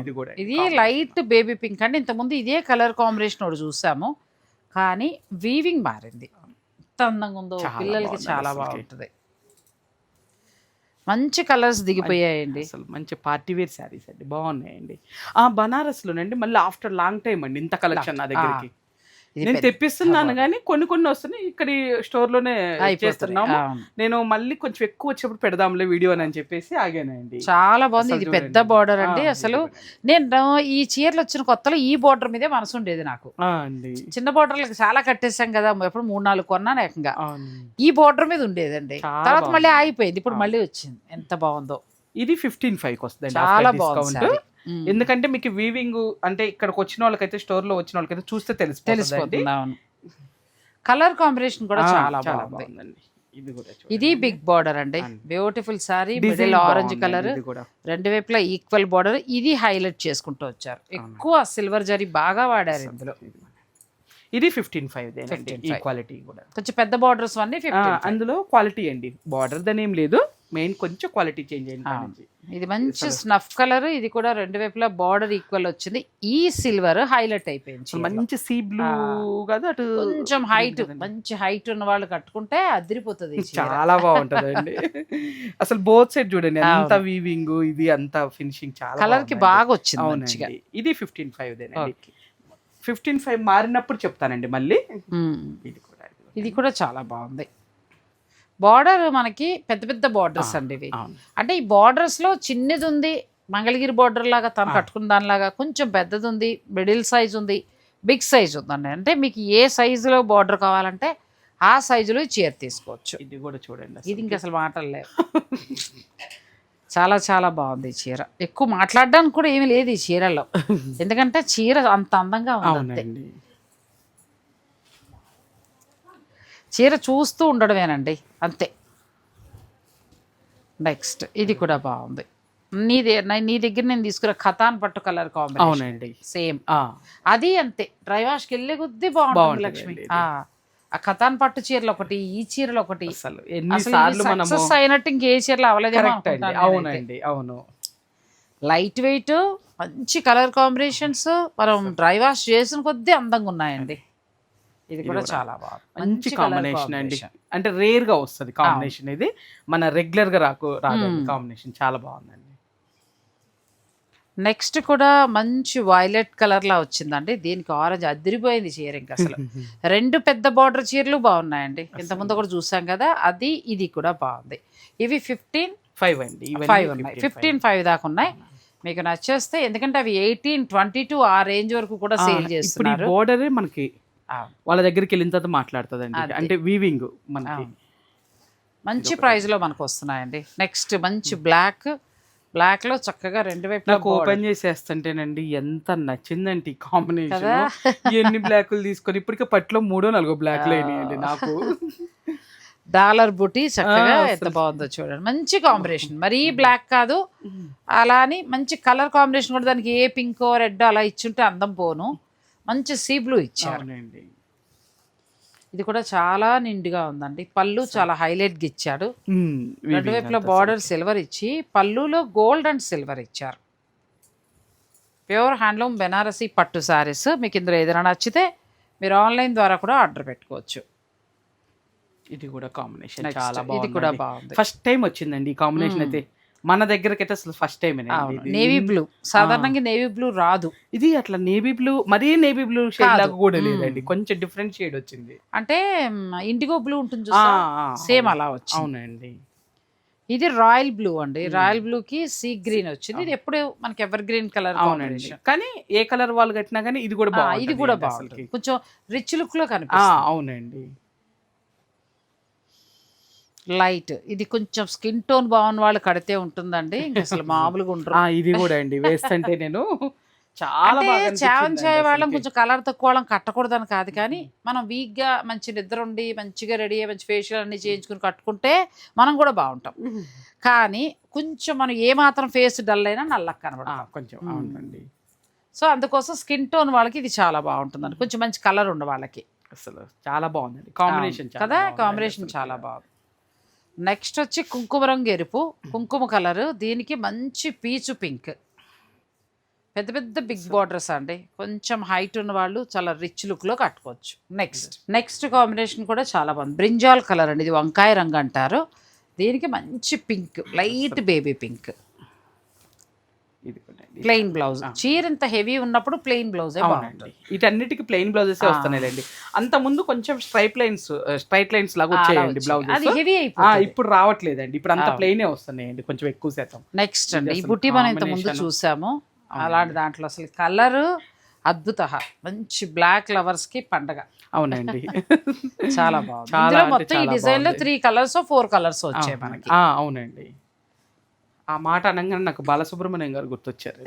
ఇది కూడా. ఇది లైట్ బేబీ పింక్ అంటే ఇంతకుముందు ఇదే కలర్ కాంబినేషన్ ఒకటి చూసాము కానీ వీవింగ్ మారింది ఎంత అందంగా ఉందో పిల్లలకి చాలా. బాగుంటుంది మంచి కలర్స్ దిగిపోయాయండి. అసలు మంచి పార్టీ వేర్ శారీస్ అండి. బాగున్నాయండి. ఆ బనారస్ లోనండి మళ్ళీ ఆఫ్టర్ లాంగ్ టైం అండి ఇంత కలెక్షన్ నా దగ్గరికి. నేను తెప్పిస్తున్నాను. కానీ కొన్ని కొన్ని వస్తున్నాయి ఇక్కడ స్టోర్లోనే అయిపోతుంది. చేస్తున్నాము అవును. నేను మళ్ళీ కొంచెం ఎక్కువ వచ్చినప్పుడు పెడదాంలే వీడియో అని చెప్పేసి ఆగానండి చాలా బాగుంది ఇది. పెద్ద బార్డర్ అండి అసలు నేను ఈ చీరలు వచ్చిన కొత్తలో ఈ బార్డర్ మీదే మనసు ఉండేది నాకు చిన్న బార్డర్లకు చాలా కట్టేసాం కదా ఎప్పుడు మూడు నాలుగు కొన్నాను ఏకంగా. ఈ బార్డర్ మీద ఉండేదండి తర్వాత మళ్ళీ. ఆగిపోయింది ఇప్పుడు. మళ్ళీ వచ్చింది ఎంత బాగుందో ఇది ఫిఫ్టీన్ ఫైవ్ వస్తుంది చాలా బాగుంది. ఎందుకంటే మీకు వీవింగ్ అంటే ఇక్కడికి వచ్చిన వాళ్ళకైతే స్టోర్లో వచ్చిన వాళ్ళకైతే చూస్తే తెలిసిపోతుంది తెలిసిపోతుంది అవును. కలర్ కాంబినేషన్ కూడా చాలా బాగుంది. బాగుందండి. ఇది కూడా చూడండి. ఇది బిగ్ బార్డర్ అండి. Beautiful sari middle orange colour. రెండు వైపులా ఈక్వల్ బార్డర్ ఇది హైలైట్ చేసుకుంటూ వచ్చారు. ఎక్కువ సిల్వర్ జరీ బాగా వాడారు ఇందులో. ఇది ఫిఫ్టీన్ ఫైవ్ ఈ 15.5. క్వాలిటీ కూడా. కొంచెం పెద్ద బార్డర్స్ అన్ని అందులో క్వాలిటీ అండి. బార్డర్ దనేం లేదు. మెయిన్ కొంచెం క్వాలిటీ చేంజ్ అయింది. ఇది మంచి స్నఫ్ కలర్ ఇది కూడా రెండు వైపులా బార్డర్ ఈక్వల్ వచ్చింది ఈ సిల్వర్ హైలైట్ అయిపోయింది. మంచి సీ బ్లూ కదా అటు కొంచెం హైట్. మంచి హైట్ ఉన్న వాళ్ళు కట్టుకుంటే అదిరిపోతుంది. చాలా బాగుంటదండి అసలు బోత్ సైడ్ చూడండి అంత. వీవింగ్ ఇది అంత ఫినిషింగ్ చాలా కలర్కి. బాగా వచ్చింది మంచిగా ఇది ఫిఫ్టీన్ ఫైవ్. ఫిఫ్టీన్ ఫైవ్ మారినప్పుడు చెప్తానండి మళ్ళీ. ఇది కూడా ఇది కూడా చాలా బాగుంది బార్డర్ మనకి పెద్ద పెద్ద బార్డర్స్ అండి ఇవి. అంటే ఈ బార్డర్స్లో చిన్నది ఉంది మంగళగిరి బార్డర్ లాగా తను కట్టుకున్న దానిలాగా కొంచెం పెద్దది ఉంది మిడిల్ సైజ్ ఉంది బిగ్ సైజ్ ఉందండి. అంటే మీకు ఏ సైజులో బార్డర్ కావాలంటే ఆ సైజులో చీర తీసుకోవచ్చు. ఇది కూడా చూడండి ఇది ఇంక అసలు మాటలు లేవు. చాలా చాలా బాగుంది ఈ చీర. ఎక్కువ మాట్లాడడానికి కూడా ఏమీ లేదు ఈ చీరలో. ఎందుకంటే చీర అంత అందంగా ఉంది అంతే. అవునండి చీర చూస్తూ ఉండడమేనండి అంతే. నెక్స్ట్ ఇది కూడా బాగుంది. నీ దే- నా- దగ్గర నేను తీసుకున్న ఖతాన్ పట్టు కలర్ కాంబినేషన్. అవునండి. సేమ్. అది అంతే. డ్రై వాష్కి వెళ్ళే కొద్దీ బాగుంటుంది లక్ష్మి. అండి ఆ. ఖతాన్ పట్టు చీరలు ఒకటి ఈ చీరలు ఒకటి. అసలు ఎన్ని అసలు సార్లు మనము సక్సెస్ అయినట్టు ఇంకే చీరలు అవ్వలేదేమో అండి. అవునండి అవును. లైట్ వెయిట్ మంచి కలర్ కాంబినేషన్స్ మనం డ్రై వాష్ చేసిన కొద్దీ అందంగా ఉన్నాయండి. ఇది కూడా చాలా బాగుంది. మంచి కాంబినేషన్ అండి. అంటే రేర్గా వస్తుంది కాంబినేషన్ ఇది. మన రెగ్యులర్గా రాకు Hmm. కాంబినేషన్ చాలా బాగుందండి. నెక్స్ట్ కూడా మంచి వైలెట్ కలర్ లా వచ్చిందండి. దీనికి ఆరెంజ్ అదిరిపోయింది చీర ఇంకా అసలు. రెండు పెద్ద బార్డర్ చీరలు బాగున్నాయండి. ఇంతకుముందు కూడా చూసాం కదా అది ఇది కూడా బాగుంది. ఇవి ఫిఫ్టీన్ ఫైవ్ అండి. ఫైవ్ ఉన్నాయి. ఫిఫ్టీన్ ఫైవ్ దాకా ఉన్నాయి. మీకు నచ్చేస్తే ఎందుకంటే అవి ఎయిటీన్ ట్వంటీ టూ ఆ రేంజ్ వరకు కూడా సేల్ చేస్తున్నారు. బోర్డరే మనకి వాళ్ళ దగ్గరికి వెళ్ళిన తర్వాత మాట్లాడుతుందండి. అంటే వీవింగ్ మనకి. మంచి ప్రైస్లో మనకు వస్తున్నాయండి. నెక్స్ట్ మంచి బ్లాక్. బ్లాక్లో చక్కగా రెండు వైపులా నాకు ఓపెన్ చేసేస్తుంటేనండి ఎంత నచ్చిందంటే ఈ కాంబినేషన్? ఎన్ని బ్లాకులు తీసుకొని ఇప్పటికే పట్లో మూడో నాలుగో బ్లాక్లు అయినాయండి నాకు. డాలర్ బుటీ చక్కగా ఎంత బాగుందో చూడండి. మంచి కాంబినేషన్. మరీ బ్లాక్ కాదు. అలా అని మంచి కలర్ కాంబినేషన్ కూడా దానికి ఏ పింక్ రెడ్ అలా ఇచ్చుంటే అందం పోను. మంచి సీ బ్లూ ఇచ్చారు ఇది కూడా చాలా నిండుగా ఉందండి. పళ్ళు చాలా హైలైట్గా ఇచ్చాడు. రెండు వైపులా బార్డర్ సిల్వర్ ఇచ్చి పళ్ళులో గోల్డ్ అండ్ సిల్వర్ ఇచ్చారు. ప్యూర్ హ్యాండ్లూమ్ బెనారసీ పట్టు శారీస్ మీకు ఇందులో ఏదైనా నచ్చితే మీరు ఆన్లైన్ ద్వారా కూడా ఆర్డర్ పెట్టుకోవచ్చు. ఇది కూడా కాంబినేషన్ చాలా ఇది కూడా బాగుంది. ఫస్ట్ టైం వచ్చిందండి ఈ కాంబినేషన్ అయితే. మన దగ్గరకి అయితే అసలు ఫస్ట్ టైం నేవీ బ్లూ సాధారణంగా నేవీ బ్లూ రాదు. ఇది అట్లా నేవీ బ్లూ మరీ నేవీ బ్లూ షేడ్. లాగా కూడా. లేదండి. కొంచెం డిఫరెంట్ షేడ్ వచ్చింది. అంటే ఇండిగో బ్లూ ఉంటుంది సేమ్. అలా వచ్చింది. అవునండి. ఇది రాయల్ బ్లూ అండి. రాయల్ బ్లూ కి సీ గ్రీన్ వచ్చింది. ఇది ఎప్పుడు మనకి ఎవర్ గ్రీన్ కలర్ అవునండి కానీ ఏ కలర్ వాళ్ళు కట్టినా కానీ ఇది కూడా ఇది కూడా బాగుంటుంది. కొంచెం రిచ్ లుక్లో కనిపిస్తుంది. అవునండి. లైట్. ఇది కొంచెం స్కిన్ టోన్ బాగున్న వాళ్ళు కడితే ఉంటుందండి. ఇంక అసలు మామూలుగా ఉండరు. ఆ, ఇది కూడా అండి. వేస్తుంటే నేను చాలా చావన్ చాయ్ వాళ్ళం. కొంచెం కలర్ తక్కువ వాళ్ళం కట్టకూడదని కాదు కానీ మనం వీక్గా మంచి నిద్ర ఉండి మంచిగా రెడీ అయ్యి మంచి ఫేషియల్ అన్ని చేయించుకుని కట్టుకుంటే మనం కూడా బాగుంటాం. కానీ కొంచెం మనం ఏ మాత్రం ఫేస్ డల్ అయినా నల్లకి ఆ, కనబడతాం. కొంచెం. అవునండి. సో అందుకోసం స్కిన్ టోన్ వాళ్ళకి ఇది చాలా బాగుంటుందండి. కొంచెం మంచి కలర్ ఉండే వాళ్ళకి. అసలు చాలా బాగుందండి. కాంబినేషన్. కదా? కాంబినేషన్ చాలా బాగుంది. నెక్స్ట్ వచ్చి కుంకుమ రంగు ఎరుపు కుంకుమ కలర్. దీనికి మంచి పీచు పింక్. పెద్ద పెద్ద బిగ్ బార్డర్స్ అండి. కొంచెం హైట్ ఉన్న వాళ్ళు చాలా రిచ్ లుక్లో కట్టుకోవచ్చు. నెక్స్ట్ నెక్స్ట్ కాంబినేషన్ కూడా చాలా బాగుంది. బ్రింజాల్ కలర్ అండి. ఇది వంకాయ రంగు అంటారు. దీనికి మంచి పింక్ లైట్ బేబీ పింక్. ఇది. ప్లెయిన్ బ్లౌజ్ చీర ఇంత హెవీ ఉన్నప్పుడు ప్లెయిన్ బ్లౌజే అవునండి. వీటన్నిటికి ప్లెయిన్ బ్లౌజెస్ ఆ. వస్తున్నాయండి అంత ముందు కొంచెం స్ట్రైప్ లైన్స్ స్ట్రైట్ లైన్స్ లాగా వచ్చాయండి అది హెవీ ఇప్పుడు రావట్లేదండి. ఇప్పుడు అంత. ప్లెయినే వస్తున్నాయండి కొంచెం ఎక్కువ శాతం. నెక్స్ట్ అండి ఈ బుట్టి మనం ఇంత ముందు. చూసాము. అలాంటి దాంట్లో అసలు కలర్ అద్భుత. మంచి బ్లాక్ లవర్స్కి పండగ. అవునండి. చాలా బాగుంది. మొత్తం ఈ డిజైన్లో. త్రీ కలర్స్ ఫోర్ కలర్స్ వచ్చాయి మనకి. అవునండి. ఆ మాట అనగానే నాకు బాలసుబ్రహ్మణ్యం గారు గుర్తొచ్చారు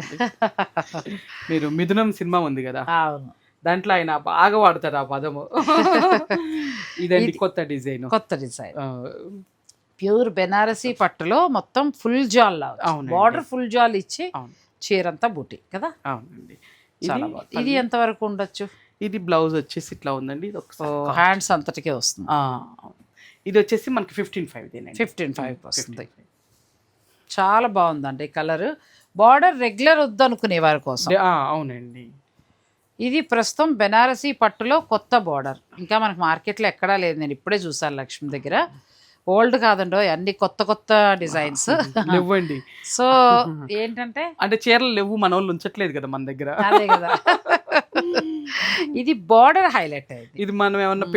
మీరు మిథునం సినిమా ఉంది కదా? అవును. దాంట్లో ఆయన బాగా వాడతారు ఆ పదము. ఇదండి కొత్త డిజైన్? కొత్త డిజైన్. ప్యూర్ బెనారసీ పట్టులో మొత్తం ఫుల్ జాల్. బార్డర్ ఫుల్ జాల్ ఇచ్చి చీరంతా బుట్టి కదా? అవునండి. చాలా ఇది బాగుంది. ఇది ఎంత వరకు ఉండొచ్చు? ఇది బ్లౌజ్ వచ్చేసి ఇట్లా ఉందండి. ఇది ఒకసారి హ్యాండ్స్ అంతటికే వస్తుంది. ఇది వచ్చేసి మనకి ఫిఫ్టీన్ ఫైవ్ ఫిఫ్టీన్ ఫైవ్ వస్తుంది. చాలా బాగుందండి కలర్. బార్డర్ రెగ్యులర్ వద్దు అనుకునే వారి కోసం. అవునండి. ఇది ప్రస్తుతం బెనారసీ పట్టులో కొత్త బార్డర్. ఇంకా మనకి మార్కెట్లో ఎక్కడా లేదు. నేను ఇప్పుడే చూసాను లక్ష్మి దగ్గర. ఓల్డ్ కాదండో అన్ని కొత్త కొత్త డిజైన్స్. ఇవ్వండి సో ఏంటంటే అంటే చీరలు లేవు మన వాళ్ళు ఉంచట్లేదు కదా మన దగ్గర. అదే కదా. ఇది బార్డర్ హైలైట్ అయింది. ఇది మనం ఏమన్నా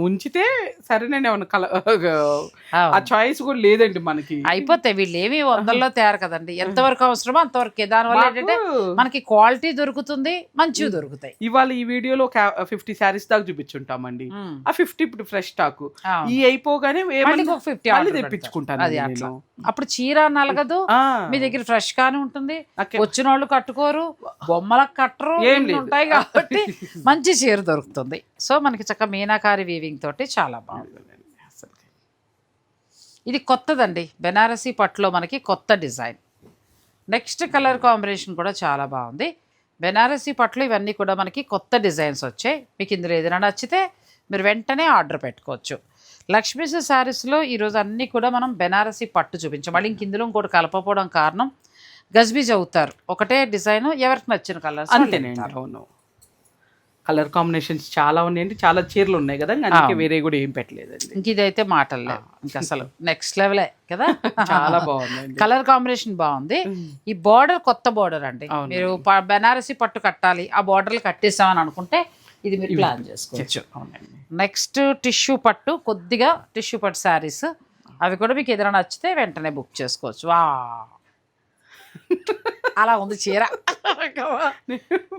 ఉంచితే సరేనండి ఏమన్నా కల ఆ. చాయిస్ కూడా లేదండి మనకి. అయిపోతాయి వీళ్ళు ఏమి వందల్లో తయారు కదండి. ఎంతవరకు అవసరమో అంతవరకు. దానివల్ల ఏంటంటే మనకి క్వాలిటీ దొరుకుతుంది మంచివి దొరుకుతాయి. ఇవాళ ఈ వీడియోలో ఫిఫ్టీ శారీస్ దాకా చూపించుంటామండి. ఆ ఫిఫ్టీ ఇప్పుడు ఫ్రెష్ స్టాక్. ఈ అయిపోగానే మళ్ళీ ఏమన్నా- ఇంకొక 50 మళ్ళీ order తెప్పించుకుంటాను అది అట్లా. అప్పుడు చీర నలగదు మీ దగ్గర ఫ్రెష్ గానే ఉంటుంది. వచ్చిన వాళ్ళు కట్టుకోరు బొమ్మలకు కట్టరు. ఉంటాయి కాబట్టి మంచి చీర దొరుకుతుంది. సో మనకి చక్క మీనాకారి వీవింగ్ తోటి చాలా బాగుంది ఇది కొత్తదండి. బెనారసీ పట్టులో మనకి కొత్త డిజైన్. నెక్స్ట్ కలర్ కాంబినేషన్ కూడా చాలా బాగుంది. బెనారసీ పట్లు ఇవన్నీ కూడా మనకి కొత్త డిజైన్స్ వచ్చాయి. మీకు ఇందులో ఏదైనా నచ్చితే మీరు వెంటనే ఆర్డర్ పెట్టుకోవచ్చు. లక్ష్మీస్ శారీస్లో ఈరోజు అన్నీ కూడా మనం బెనారసీ పట్టు చూపించాం. మళ్ళీ ఇంక ఇందులో ఇంకోటి కలపపోవడం కారణం గజ్బీజ్ అవుతారు. ఒకటే డిజైన్ ఎవరికి నచ్చిన కలర్స్ అంతేనండి. అవును. కలర్ కాంబినేషన్స్ చాలా ఉన్నాయండి చాలా చీరలు ఉన్నాయి కదా అందుకే వేరే కూడా ఏం పెట్టలేదండి. ఇంక ఇదైతే మాటలే ఇంక అసలు నెక్స్ట్ లెవెలే కదా? చాలా బాగుందండి. కలర్ కాంబినేషన్ బాగుంది. ఈ బార్డర్ కొత్త బార్డర్ అండి. మీరు బెనారసి పట్టు కట్టాలి ఆ బార్డర్లు కట్టేసామని అనుకుంటే ఇది మీరు ప్లాన్ చేసుకోవచ్చు. నెక్స్ట్ టిష్యూ పట్టు కొద్దిగా టిష్యూ పట్టు శారీస్ అవి కూడా మీకు ఏదైనా నచ్చితే వెంటనే బుక్ చేసుకోవచ్చు. వా అలా ఉంది చీర.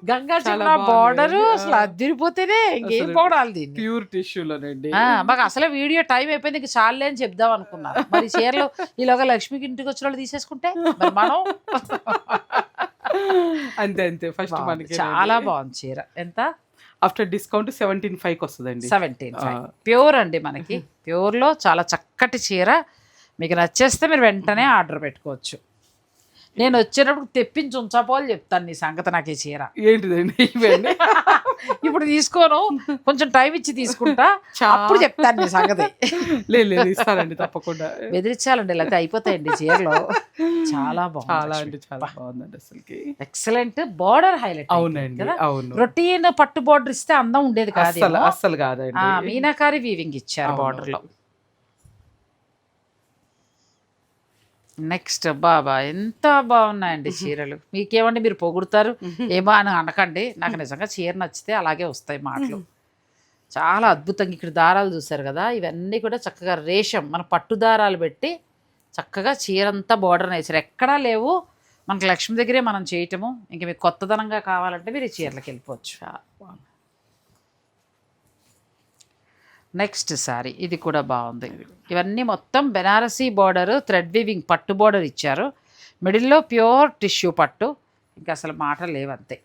గంగా బాగుంది. బార్డర్. అసలు అద్దరిపోతేనే ఇంకేం పోవడాలి దీన్ని? ప్యూర్ టిష్యూలోనండి మాకు అసలే వీడియో టైం అయిపోయింది ఇంక చాలే అని చెప్దాం అనుకున్నా. మరి చీరలు ఈలోగా లక్ష్మికి ఇంటికి వచ్చిన వాళ్ళు తీసేసుకుంటే మనం? అంతే అంతే. ఫస్ట్. మనకి చాలా బాగుంది చీర. ఎంత? ఆఫ్టర్ డిస్కౌంట్ సెవెంటీన్ ఫైవ్కి వస్తుందండి. సెవెంటీన్ ప్యూర్ అండి మనకి. ప్యూర్లో చాలా చక్కటి చీర. మీకు నచ్చేస్తే మీరు వెంటనే ఆర్డర్ పెట్టుకోవచ్చు. నేను వచ్చేటప్పుడు తెప్పించి ఉంచపోవాలి చెప్తాను నీ సంగతి నాకు ఈ చీర. ఏంటిదండి? ఇప్పుడు తీసుకోను కొంచెం టైం ఇచ్చి తీసుకుంటా అప్పుడు చెప్తాను నీ సంగతి. లేదు ఇస్తానండి తప్పకుండా. బెదిరించాలండి లేకపోతే అయిపోతాయండి చీరలో. చాలా చాలా బాగుంది అంటే చాలా బాగుందండి అసలుకి. ఎక్సలెంట్ బార్డర్ హైలైట్ అవునండి అవును. రొటీన్ పట్టు బార్డర్ ఇస్తే అందం ఉండేది కాదు అస్సలు అస్సలు కాదండి. మీనాకారి వీవింగ్ ఇచ్చారు. బార్డర్లో. నెక్స్ట్ బాబా ఎంత బాగున్నాయండి చీరలు. మీకేమండి మీరు పొగుడుతారు? ఏమో అని అనకండి. నాకు నిజంగా చీర నచ్చితే అలాగే వస్తాయి మాటలు. చాలా అద్భుతంగా ఇక్కడ దారాలు చూసారు కదా. ఇవన్నీ కూడా చక్కగా రేషం మన పట్టు దారాలు పెట్టి చక్కగా చీరంతా బార్డర్ వేసారు ఎక్కడా లేవు. మనకి లక్ష్మి దగ్గరే మనం చేయటము. ఇంక మీకు కొత్తదనంగా కావాలంటే మీరు ఈ చీరలకు వెళ్ళిపోవచ్చు. నెక్స్ట్ సారీ. ఇది కూడా బాగుంది. ఇవన్నీ మొత్తం బెనారసీ బార్డర్ థ్రెడ్ వీవింగ్ పట్టు బార్డర్ ఇచ్చారు. మిడిల్లో ప్యూర్ టిష్యూ పట్టు. ఇంకా అసలు మాటలు లేవంతే.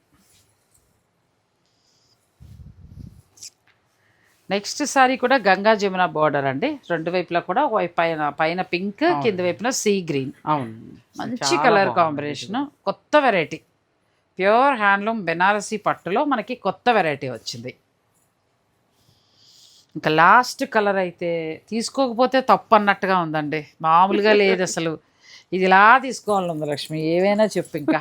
నెక్స్ట్ సారీ కూడా గంగా జమున బార్డర్ అండి. రెండు వైపులా కూడా పైన పైన పింక్ కింద వైపున సీ గ్రీన్. అవును. మంచి కలర్. కాంబినేషన్. కొత్త వెరైటీ. ప్యూర్ హ్యాండ్లూమ్ బెనారసీ పట్టులో మనకి కొత్త వెరైటీ వచ్చింది. ఇంకా లాస్ట్ కలర్ అయితే తీసుకోకపోతే తప్పు అన్నట్టుగా ఉందండి. మామూలుగా లేదు అసలు. ఇది ఇలా తీసుకోవాలి ఉంది లక్ష్మి ఏవైనా చెప్పు ఇంకా.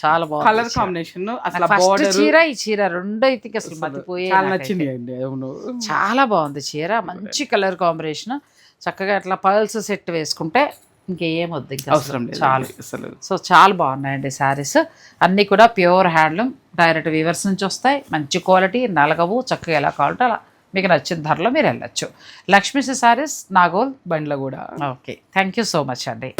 చాలా బాగుంది కలర్ కాంబినేషన్ అసలు ఫస్ట్ చీర ఈ చీర రెండు అయితే ఇక అసలు మతిపోయే నాకైతే. నచ్చింది అండి. అవును. చాలా బాగుంది చీర. మంచి కలర్ కాంబినేషన్. చక్కగా ఇట్లా పల్స్ సెట్ వేసుకుంటే ఇంకేం వద్దు ఇంకా. అవసరం లేదు చాలు. అసలు. సో చాలా బాగున్నాయండి శారీస్. అన్నీ కూడా ప్యూర్ హ్యాండ్లూమ్. డైరెక్ట్ వీవర్స్ నుంచి వస్తాయి. మంచి క్వాలిటీ నలగవు చక్కగా ఎలా కావాలంటే అలా మీకు నచ్చిన ధరలో మీరు వెళ్ళొచ్చు. లక్ష్మీ శారీస్ నాగోల్ బండ్ల కూడా okay. Thank you so much అండి